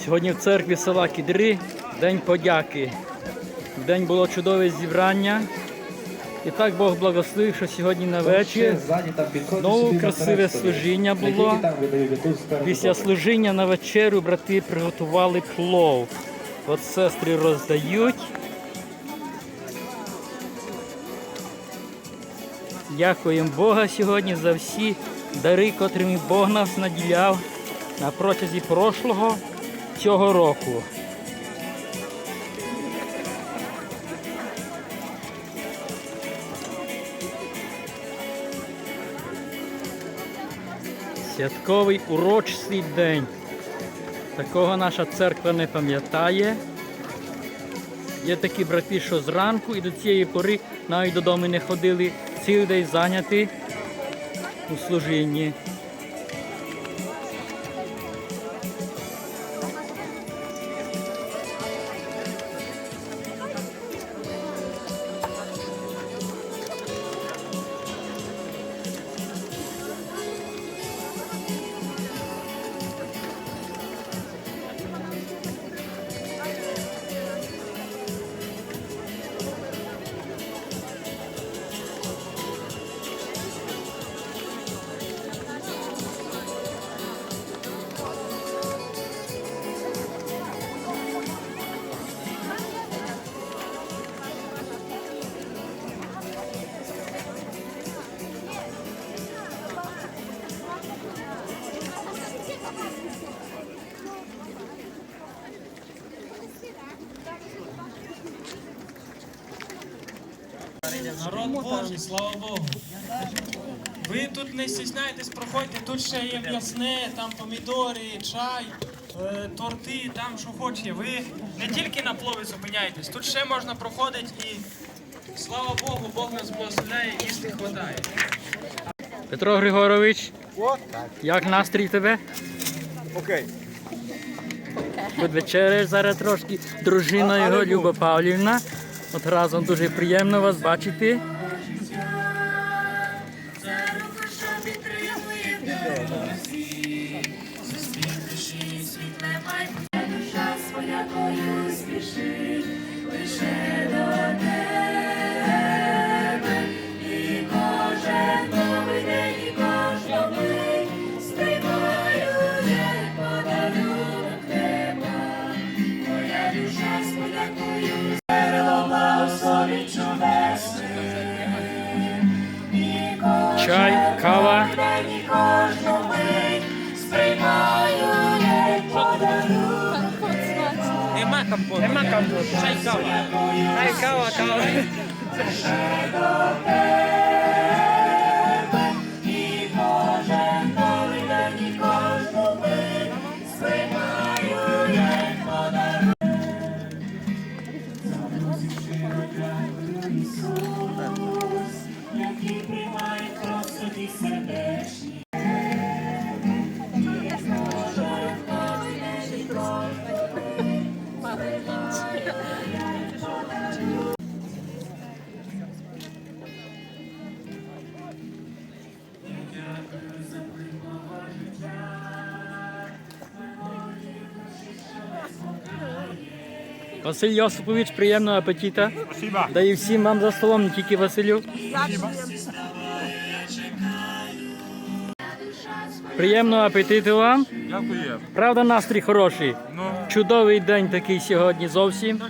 Сьогодні в церкві села Кідри День подяки. В день було чудове зібрання. І так Бог благословив, що сьогодні на вечір Знову красиве служіння було. Після служіння на вечерю брати приготували плов. От сестри роздають. Дякуємо Бога сьогодні за всі дари, котрими Бог нас наділяв на протязі прошлого цього року. Святковий урочистий день. Такого наша церква не пам'ятає. Є такі брати, що зранку і до цієї пори навіть додому не ходили, цілий день зайняті у служінні. Народ Божий, слава Богу. Ви тут не стісняйтесь, проходьте, тут ще є м'ясне, там помідори, чай, е, торти, там що хочете. Ви не тільки на плові зупиняєтесь, тут ще можна проходити і слава Богу, Бог нас благословляє, їсти хватає. Петро Григорович, як настрій тебе? Окей. Тут вечеряєш зараз трошки. Дружина його Люба Павлівна. От разом дуже приємно вас бачити. Чай, кава. день, і кожну мить сприймаю як подарунок Нема компоту. Нема компоту. Чай кава. Чай кава, кава. Василь Йосипович, приємного апетита. Да і всім вам за столом, не тільки Василю. Приємного апетиту вам. Дякую. Правда, настрій хороший. Ну, Чудовий день такий сьогодні зовсім.